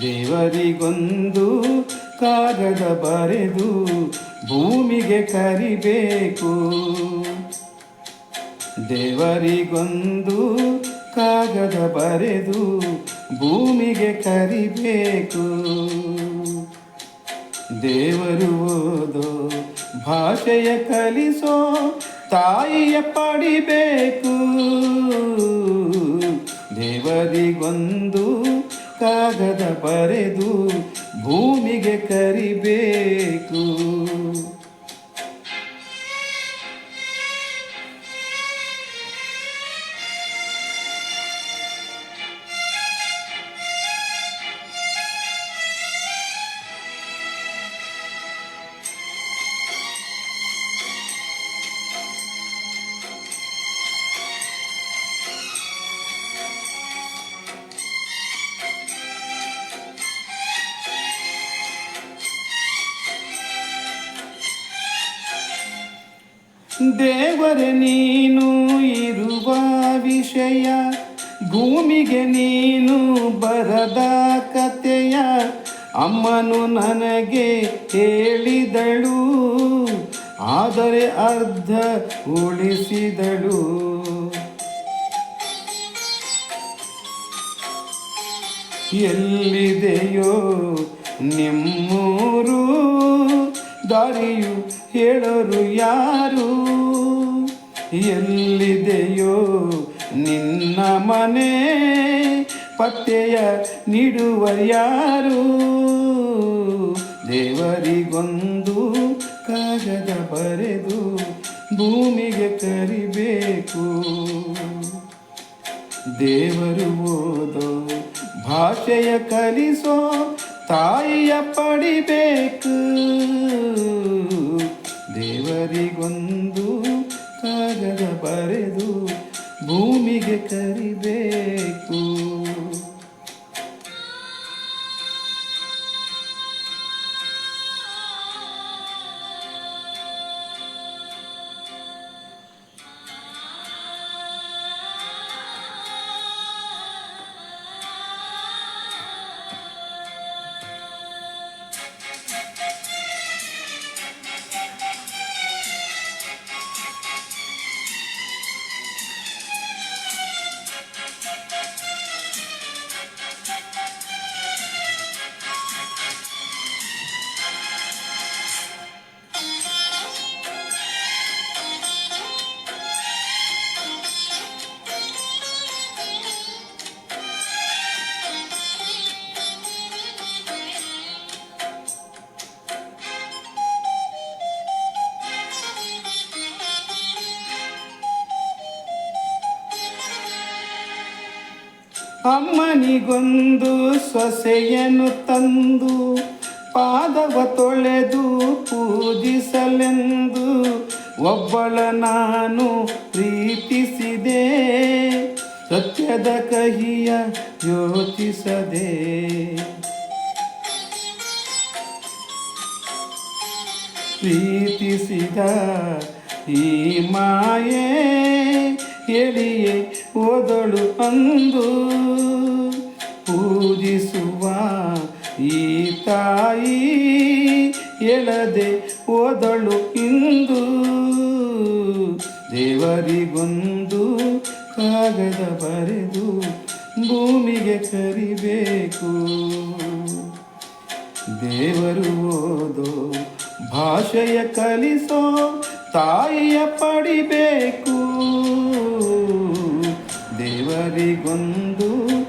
ದೇವರಿಗೊಂದು ಕಾಗದ ಬರೆದು ಭೂಮಿಗೆ ಕರಿಬೇಕು. ದೇವರಿಗೊಂದು ಕಾಗದ ಬರೆದು ಭೂಮಿಗೆ ಕರಿಬೇಕು. ದೇವರು ಓದೋ ಭಾಷೆಯ ಕಲಿಸೋ ತಾಯಿಯ ಪಡಿಬೇಕು. ದೇವರಿಗೊಂದು ಕಾಗದ ಬರೆದು ಭೂಮಿಗೆ ಕರಿಬೇಕು. ದೇವರ, ನೀನು ಇರುವ ವಿಷಯ. ಭೂಮಿಗೆ ನೀನು ಬರದ ಕತೆಯ ಅಮ್ಮನು ನನಗೆ ಹೇಳಿದಳು, ಆದರೆ ಅರ್ಧ ಉಳಿಸಿದಳು. ಎಲ್ಲಿದೆಯೋ ನಿಮ್ಮೂರು ದಾರಿಯು ಹೇಳರು ಯಾರು? ಎಲ್ಲಿದೆಯೋ ನಿನ್ನ ಮನೆ, ಪತ್ತೆಯ ನೀಡುವ ಯಾರು? ದೇವರಿಗೊಂದು ಕಾಗದ ಬರೆದು ಭೂಮಿಗೆ ಕರಿಬೇಕು. ದೇವರು ಓದೋ ಭಾಷೆಯ ಕಲಿಸೋ ತಾಯಿಯ ಪಡಿಬೇಕು. ದೇವರಿಗೊಂದು ಕಾಗದ ಬರೆದು ಭೂಮಿಗೆ ಕರಿಬೇಕು. ಅಮ್ಮನಿಗೊಂದು ಸೊಸೆಯನ್ನು ತಂದು ಪಾದವ ತೊಳೆದು ಪೂಜಿಸಲೆಂದು ಒಬ್ಬಳ ನಾನು ಪ್ರೀತಿಸಿದೆ, ಸತ್ಯದ ಕಹಿಯ ಯೋಚಿಸದೆ. ಪ್ರೀತಿಸಿದ ಈ ಮಾಯೇ, ಎಳಿಯೇ ಓದಳು ಅಂದು. ಪೂಜಿಸುವ ಈ ತಾಯಿ ಎಳದೆ ಓದಳು ಇಂದು. ದೇವರಿಗೊಂದು ಕಾಗದ ಬರೆದು ಭೂಮಿಗೆ ಕರಿಬೇಕು. ದೇವರು ಓದೋ ಭಾಷೆಯ ಕಲಿಸೋ ತಾಯಿಯ ಪಡಿಬೇಕು. ದೇವರಿಗೊಂದು ಕಾಗದ